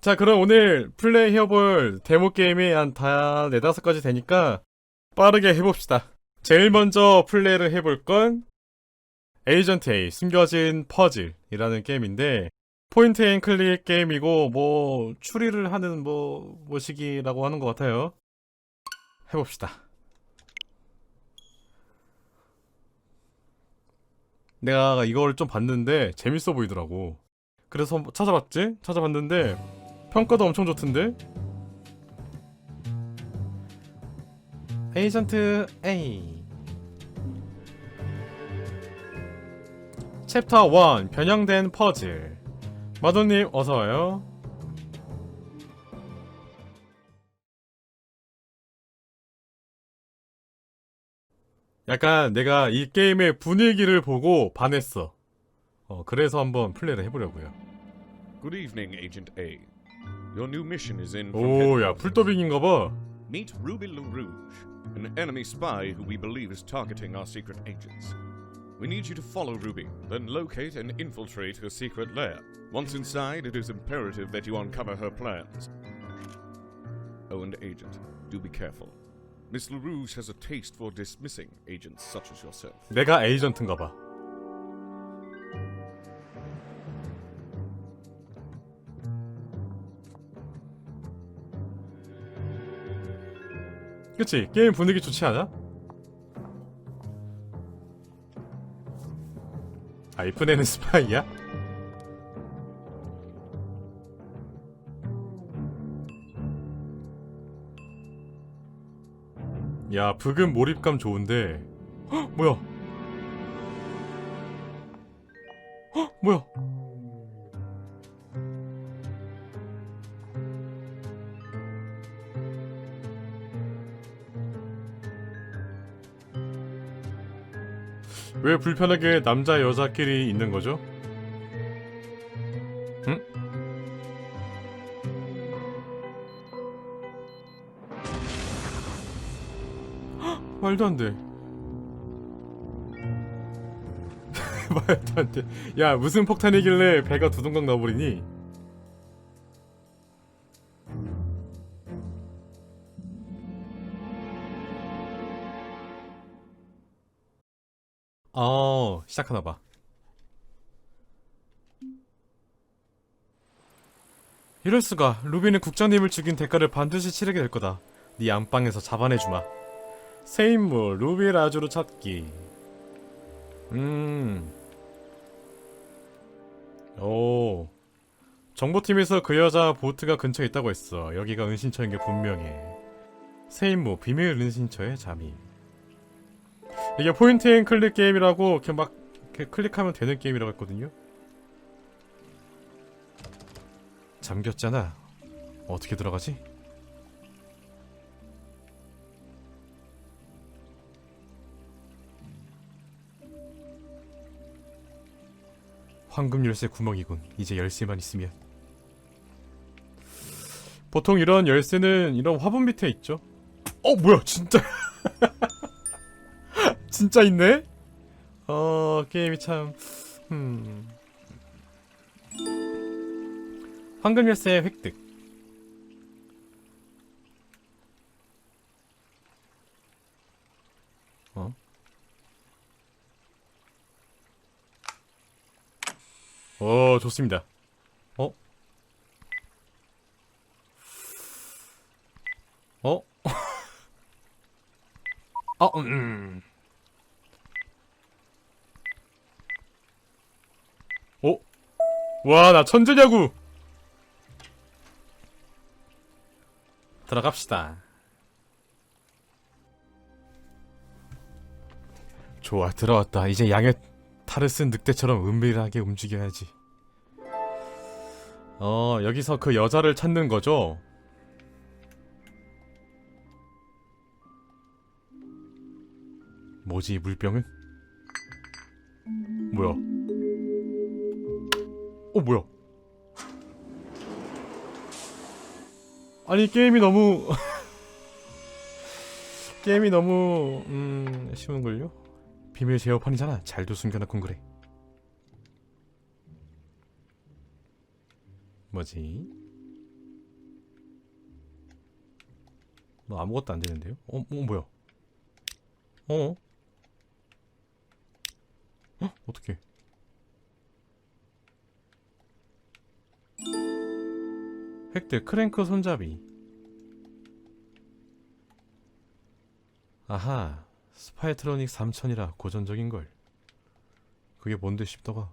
자, 그럼 오늘 플레이 해볼 데모 게임이 한 다 네다섯 가지 되니까 빠르게 해봅시다. 제일 먼저 플레이를 해볼 건 에이전트 A 숨겨진 퍼즐이라는 게임인데 포인트 앤 클릭 게임이고 뭐 추리를 하는 뭐 모시기라고 하는 것 같아요. 해봅시다. 내가 이걸 좀 봤는데 재밌어 보이더라고. 그래서 찾아봤지? 찾아봤는데 평가도 엄청 좋던데? 에이전트 A. 챕터 1 변형된 퍼즐. 마도님 어서와요. 약간 내가 이 게임의 분위기를 보고 반했어. 어, 그래서 한번 플레이를 해보려고요. Good evening, Agent A. Your new mission is in. from 오야 headquarters. 풀더빙인가봐 Meet Ruby LaRouge, an enemy spy who we believe is targeting our secret agents. We need you to follow Ruby, then locate and infiltrate her secret lair. Once inside, it is imperative that you uncover her plans. Oh, and Agent, do be careful. Miss LaRouge has a taste for dismissing agents such as yourself. 내가 에이전트인가봐 그치 게임 분위기 좋지 않아? 아 이쁜 애는 스파이야? 야 브금 몰입감 좋은데 헉, 뭐야 헉, 뭐야 왜 불편하게 남자 여자끼리 있는 거죠? 응? 헉, 말도 안 돼. 말도 안 돼. 야, 무슨 폭탄이길래 배가 두둥강 나버리니? 시작하나 봐. 이럴 수가. 루비는 국장님을 죽인 대가를 반드시 치르게 될 거다. 네 안방에서 잡아내 주마. 새 인물 루비 라주로 찾기. 음. 오. 정보팀에서 그 여자 보트가 근처에 있다고 했어. 여기가 은신처인 게 분명해. 새 인물 비밀 은신처의 잠입. 이게 포인트 앤 클릭 게임이라고 이렇게 막 클릭하면 되는 게임이라고 했거든요. 잠겼잖아. 어떻게 들어가지? 황금 열쇠 구멍이군. 이제 열쇠만 있으면. 보통 이런 열쇠는 이런 화분 밑에 있죠. 어 뭐야 진짜 진짜 있네? 어 게임이 참 음. 황금 열쇠 획득 어? 오 좋습니다 어? 어? 어, 음. 와, 나 천재냐고! 들어갑시다. 좋아, 들어왔다. 이제 양의 탈을 쓴 늑대처럼 은밀하게 움직여야지. 어, 여기서 그 여자를 찾는 거죠? 뭐지, 이 물병은? 뭐야? 어 뭐야? 아니 게임이 너무 게임이 너무 음 쉬운걸요? 비밀 제어판이잖아 잘도 숨겨놨군 그래 뭐지? 뭐 아무것도 안 되는데요? 어, 어 뭐야? 어? 어? 어떻게? 획득 크랭크 손잡이. 아하, 스파이트로닉 3000이라 고전적인 걸. 그게 뭔데 싶다가.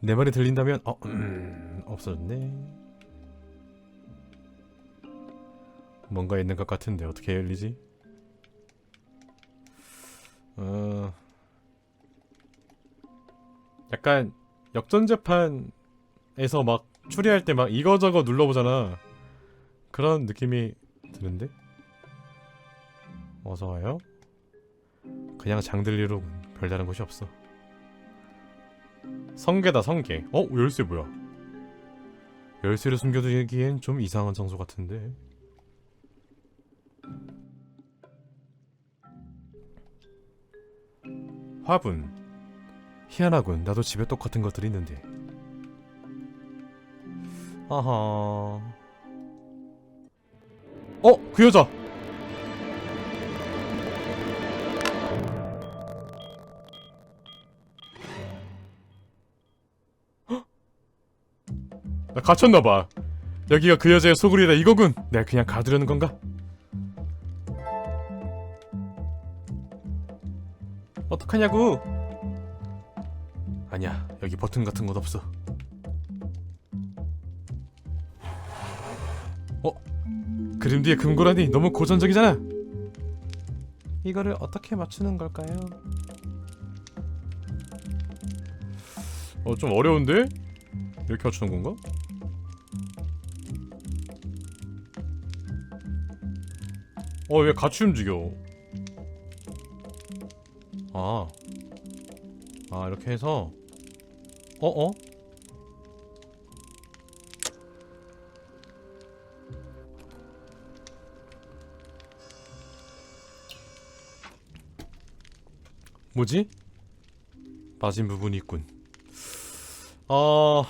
내 말이 들린다면 어 음, 없어졌네. 뭔가 있는 것 같은데 어떻게 열리지? 어 약간 역전 재판에서 막 추리할 때 막 이거저거 눌러보잖아. 그런 느낌이 드는데? 어서 와요. 그냥 장들리로 별다른 곳이 없어. 성게다 성게. 어 열쇠 뭐야? 열쇠를 숨겨두기엔 좀 이상한 장소 같은데. 화분. 희한하군. 나도 집에 똑같은 것들이 있는데. 아하. 어, 그 여자. 헉! 나 갇혔나봐. 여기가 그 여자의 소굴이다 이거군. 내가 그냥 가두려는 건가? 어떡하냐고? 아니야, 여기 버튼 같은 곳 없어. 어? 그림 뒤에 금고라니 너무 고전적이잖아. 이거를 어떻게 맞추는 걸까요? 어, 좀 어려운데? 이렇게 맞추는 건가? 어, 왜 같이 움직여? 아. 아, 이렇게 해서 어, 어? 뭐지? 빠진 부분이 있군. 어...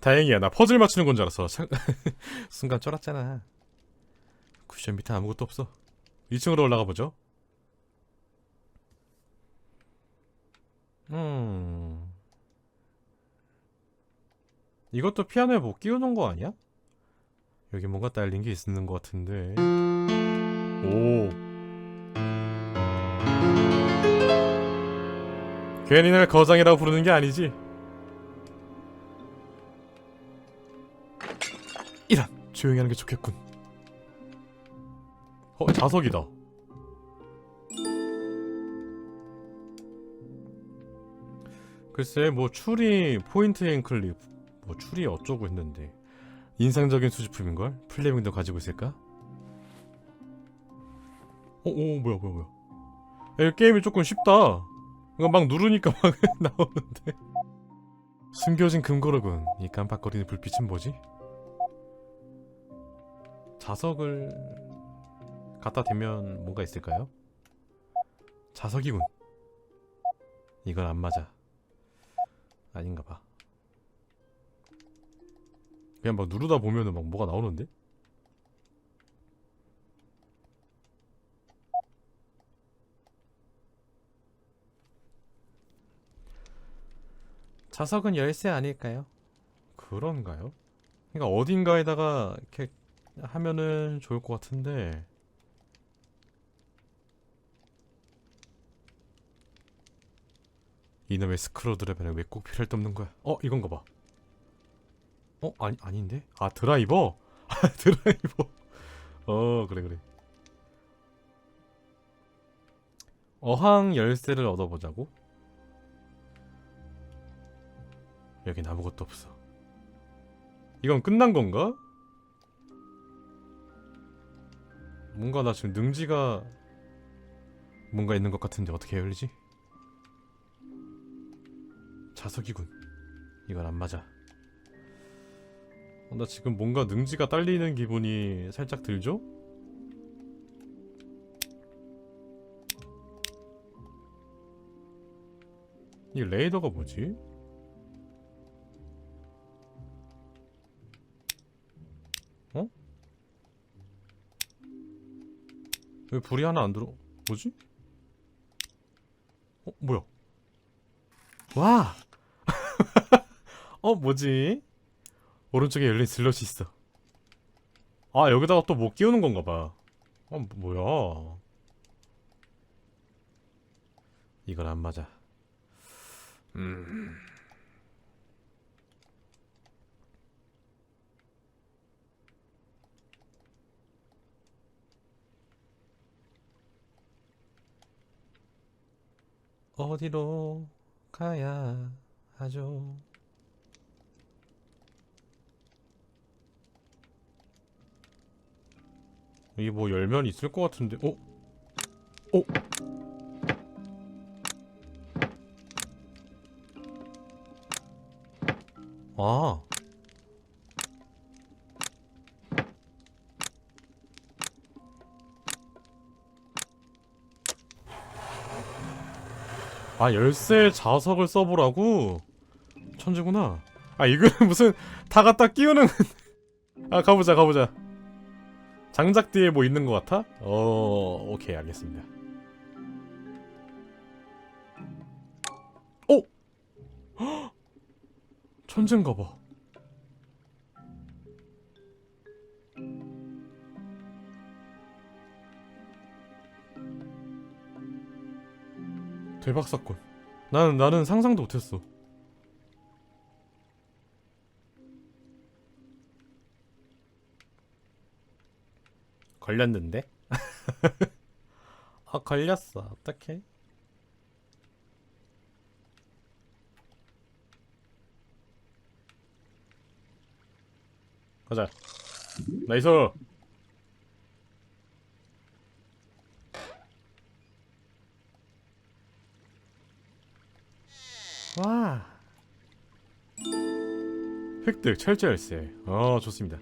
다행이야. 나 퍼즐 맞추는 건 줄 알았어. 참- 순간 쫄았잖아. 쿠션 밑에 아무것도 없어. 2층으로 올라가 보죠. 음. 이것도 피아노에 못 끼워놓은 거 아니야? 여기 뭔가 딸린 게 있는 것 같은데. 오. 괜히 날 거장이라고 부르는 게 아니지. 이란 조용히 하는 게 좋겠군. 어 자석이다. 글쎄 뭐 추리 포인트 앤 클립 뭐 추리 어쩌고 했는데 인상적인 수집품인걸? 플레밍도 가지고 있을까? 어, 오 뭐야 뭐야 뭐야 야, 이 게임이 조금 쉽다 이거 막 누르니까 막 나오는데 숨겨진 금고로군 이 깜빡거리는 불빛은 뭐지? 자석을 갖다 대면 뭔가 있을까요? 자석이군 이건 안 맞아 아닌가 봐. 그냥 막 누르다 보면은 막 뭐가 나오는데? 자석은 열쇠 아닐까요? 그런가요? 그러니까 어딘가에다가 이렇게 하면은 좋을 것 같은데 이놈의 스크로드라면 왜꼭 필요할 데 없는 거야? 어 이건가 봐. 어 아니 아닌데? 아 드라이버? 아 드라이버. 어 그래 그래. 어항 열쇠를 얻어보자고. 여긴 아무것도 없어. 이건 끝난 건가? 뭔가 나 지금 능지가 뭔가 있는 것 같은데 어떻게 열리지? 자석이군. 이건 안 맞아. 어, 나 지금 뭔가 능지가 딸리는 기분이 살짝 들죠? 이 레이더가 뭐지? 어? 왜 불이 하나 안 들어? 뭐지? 어? 뭐야? 와! 어 뭐지? 오른쪽에 열린 슬롯이 있어. 아 여기다가 또 못 끼우는 건가 봐. 어 뭐야? 이건 안 맞아. 음. 어디로 가야 하죠? 이게 뭐 열면 있을 것 같은데, 어? 어? 아. 아 열쇠 자석을 써보라고? 천재구나 아 이거는 무슨 다 갖다 끼우는 아 가보자 가보자 장작 뒤에 뭐 있는 것 같아? 어 오케이 알겠습니다 오! 헉! 천재인가 봐 대박 사건. 나는 나는 상상도 못했어. 걸렸는데? 아 걸렸어. 어떡해? 가자. 나이스. 와. 획득 철제 열쇠. 어 좋습니다.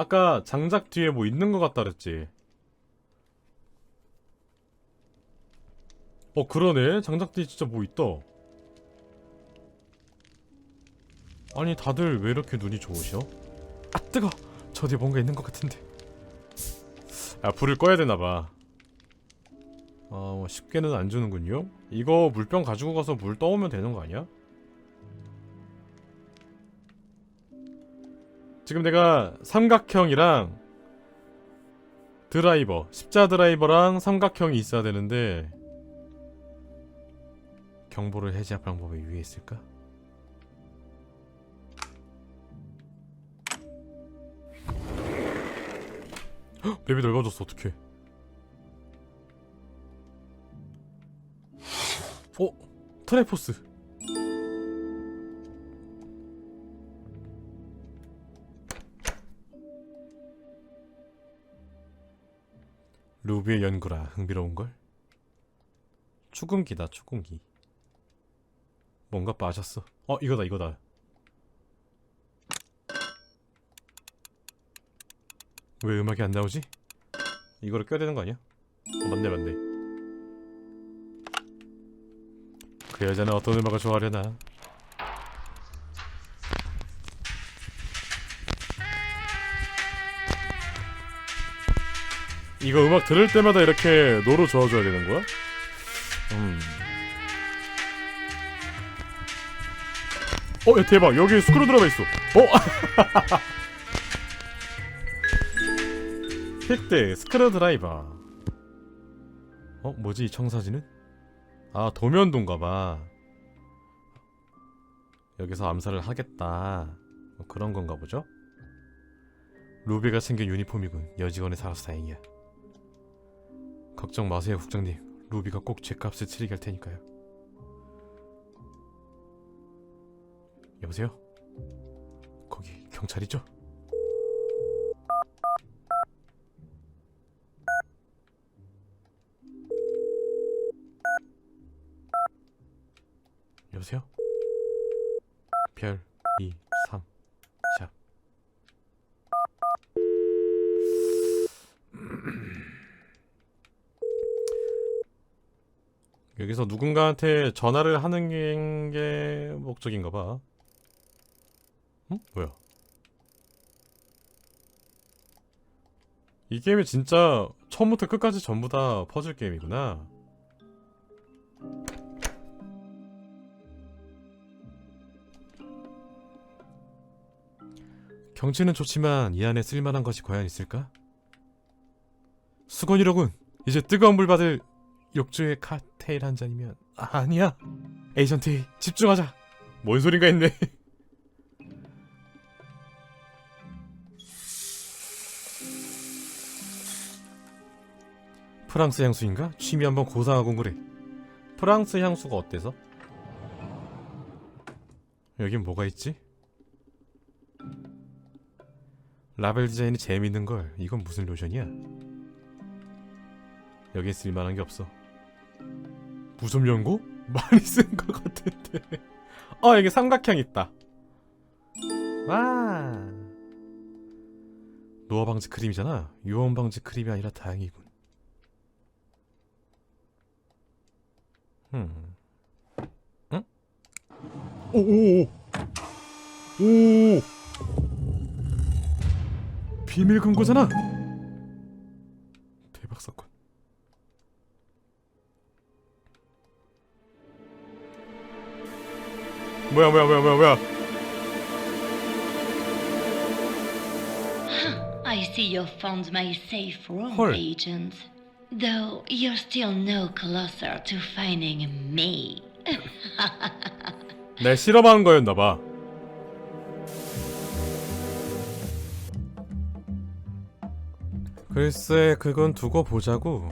아까 장작 뒤에 뭐 있는 것 같다 그랬지. 어 그러네. 장작 뒤에 진짜 뭐 있다. 아니 다들 왜 이렇게 눈이 좋으셔? 아 뜨거. 저 뒤에 뭔가 있는 것 같은데. 아 불을 꺼야 되나봐. 아, 뭐 쉽게는 안 주는군요. 이거 물병 가지고 가서 물 떠오면 되는 거 아니야? 지금 내가 삼각형이랑 드라이버, 십자 드라이버랑 삼각형이 있어야 되는데 경보를 해제할 방법이 위에 있을까? 헉, 맵이 넓어졌어 어떡해 어? 트레포스 루비의 연구라 흥미로운걸? 추궁기다 추궁기 뭔가 빠졌어 어 이거다 이거다 왜 음악이 안 나오지? 이거를 껴야 되는 거 아니야? 어 맞네 맞네 그 여자는 어떤 음악을 좋아하려나? 이거 음악 들을 때마다 이렇게 노로 저어줘야 되는 거야? 음. 어, 야, 대박. 여기 스크루 드라이버 있어. 어? 획득 스크루 드라이버. 어, 뭐지 이 청사진은? 아 도면도인가 봐 여기서 암살을 하겠다 뭐 그런 건가 보죠? 루비가 챙긴 유니폼이군 여직원에 살아서 다행이야 걱정 마세요 국장님 루비가 꼭 죄값을 치르게 할 테니까요 여보세요? 거기 경찰이죠? 여보세요? 별 2, 3, 샵 여기서 누군가한테 전화를 하는 게- 게 목적인가 봐. 응? 뭐야? 이 게임이 진짜 처음부터 끝까지 전부 다 퍼즐 게임이구나. 경치는 좋지만 이 안에 쓸만한 것이 과연 있을까? 수건이로군. 이제 뜨거운 물 받을 욕조의 칵테일 한 잔이면 아, 아니야. 에이전트 집중하자. 뭔 소린가 했네. 프랑스 향수인가? 취미 한번 고상하고 그래. 프랑스 향수가 어때서? 여긴 뭐가 있지? 라벨 디자인이 재밌는 걸. 이건 무슨 로션이야? 여기 쓸만한 게 없어. 무슨 연고? 많이 쓴 것 같은데. 어 여기 삼각형 있다. 와. 노화 방지 크림이잖아. 유원 방지 크림이 아니라 다행이군. 음. 응? 오오오. 오. 비밀 금고잖아. 대박 사건. 뭐야 뭐야 뭐야 뭐야 뭐야. I see you found my safe room, 헐. agent. Though you're still no closer to finding me. 내 실험하는 거였나 봐. 글쎄, 그건 두고 보자고.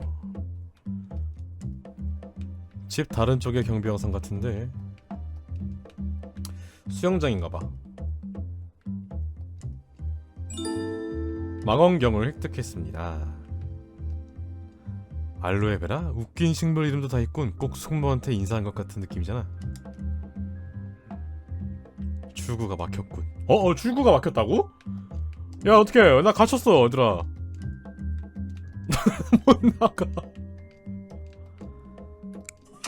집 다른 쪽의 경비영상 같은데. 수영장인가 봐. 망원경을 획득했습니다. 알로에베라? 웃긴 식물 이름도 다 있군. 꼭 숙모한테 인사한 것 같은 느낌이잖아. 출구가 막혔군. 어, 어 출구가 막혔다고? 야 어떡해 나 갇혔어 얘들아 못 나가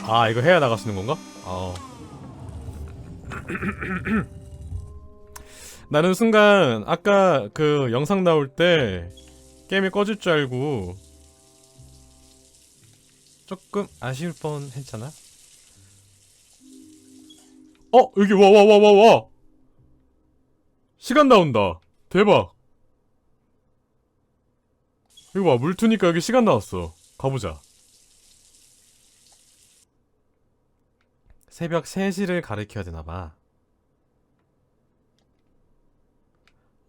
아 이거 해야 나갈 수 있는 건가? 아 나는 순간 아까 그 영상 나올 때 게임이 꺼질 줄 알고 조금 아쉬울 뻔 했잖아 어 여기 와와 와 와 와 시간 나온다 대박 이거 봐, 물 트니까 여기 시간 나왔어. 가보자. 새벽 3시를 가리켜야 되나봐.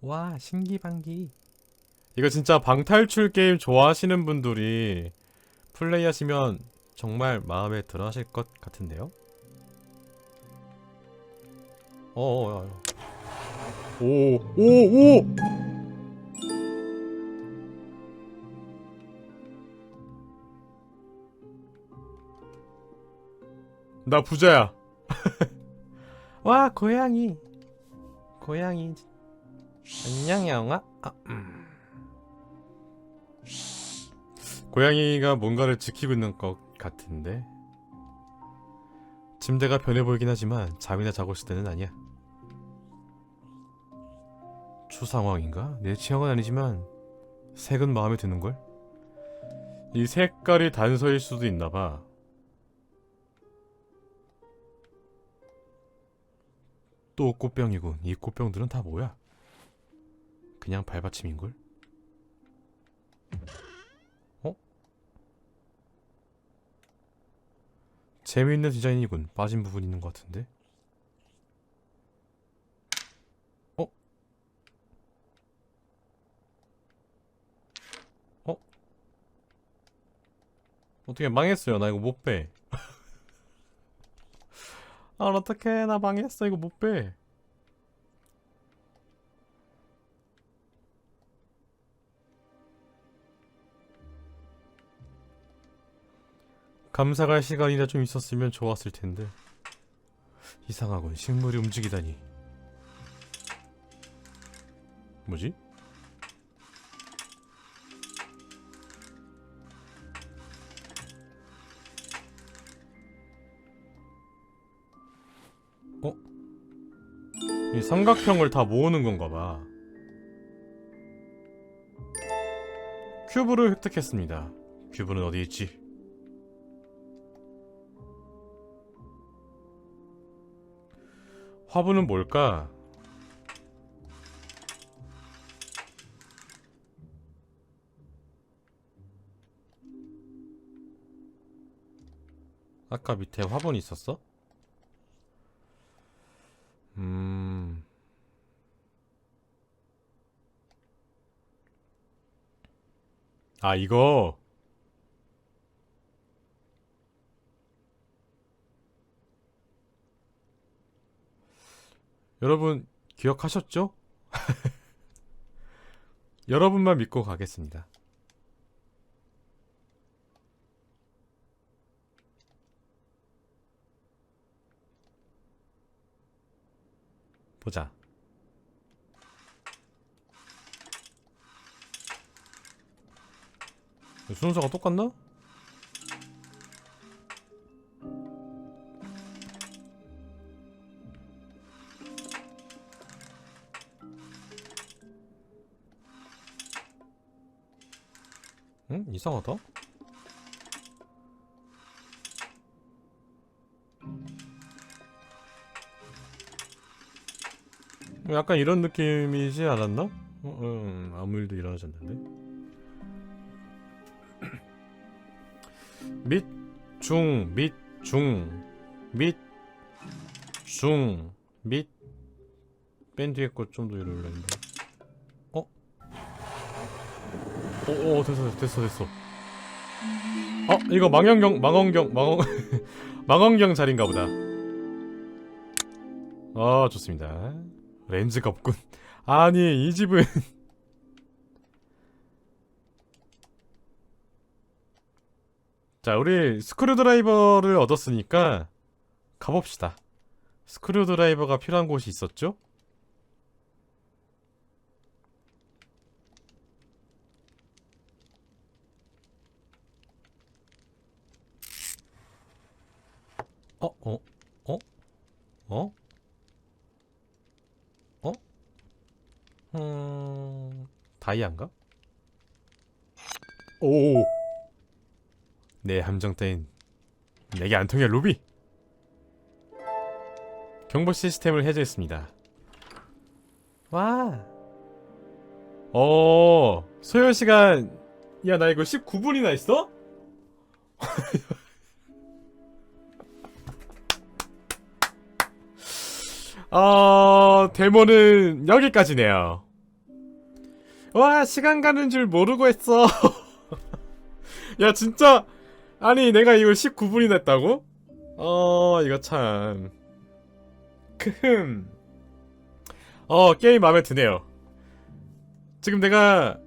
와, 신기방기. 이거 진짜 방탈출 게임 좋아하시는 분들이 플레이 하시면 정말 마음에 들어 하실 것 같은데요? 어어, 야, 야. 오, 오, 오! 나 부자야. 와 고양이. 고양이. 안녕 영아. 아, 음. 고양이가 뭔가를 지키고 있는 것 같은데. 침대가 변해 보이긴 하지만 잠이나 자고 있을 때는 아니야. 추상황인가? 내 취향은 아니지만 색은 마음에 드는 걸. 이 색깔이 단서일 수도 있나 봐. 또 꽃병이군. 이 꽃병들은 다 뭐야? 그냥 발받침인걸? 어? 재미있는 디자인이군. 빠진 부분 있는 것 같은데? 어? 어? 어떻게 망했어요. 나 이거 못 빼. 아 어떡해 나 망했어 이거 못 빼. 감사할 시간이나 좀 있었으면 좋았을 텐데. 이상하군 식물이 움직이다니. 뭐지? 이 삼각형을 다 모으는 건가 봐. 큐브를 획득했습니다. 큐브는 어디 있지? 화분은 뭘까? 아까 밑에 화분이 있었어? 음. 아, 이거. 여러분, 기억하셨죠? 여러분만 믿고 가겠습니다. 보자. 순서가 똑같나? 이상하다. 약간 이런 느낌이지 않았나? 어, 음, 아무 일도 일어나지 않는데. 밑, 중, 밑, 중, 밑, 중, 밑. 뺀 뒤에 거좀더 올렸는데. 어, 됐어, 됐어, 됐어. 어, 이거 망원경, 망원경, 망원, 망원경 자리인가 보다. 아, 좋습니다. 렌즈가 없군. 아니, 이 집은. 자, 우리 스크류 드라이버를 얻었으니까 가봅시다. 스크류 드라이버가 필요한 곳이 있었죠? 어, 어, 어, 어, 어? 음, 다이아인가? 오. 내 함정 따윈 내게 안 통해 루비 경보 시스템을 해제했습니다 와 어, 소요 시간 야 나 이거 19분이나 있어? 어, 데모는 여기까지네요. 와 시간 가는 줄 모르고 했어. 야 진짜. 아니 내가 이걸 19분이나 했다고? 어 이거 참. 크흠. 어 게임 마음에 드네요. 지금 내가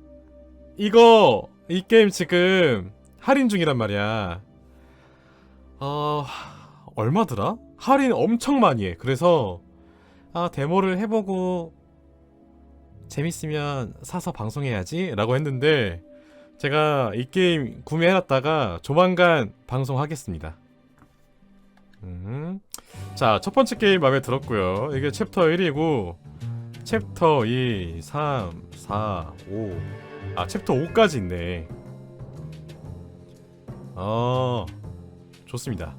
이거 이 게임 지금 할인 중이란 말이야. 어 얼마더라? 할인 엄청 많이 해. 그래서 아 데모를 해보고 재밌으면 사서 방송해야지 라고 했는데 제가 이 게임 구매해놨다가 조만간 방송하겠습니다. 음. 자, 첫 번째 게임 마음에 들었고요. 이게 챕터 1이고 챕터 2, 3, 4, 5. 아, 챕터 5까지 있네. 어, 좋습니다.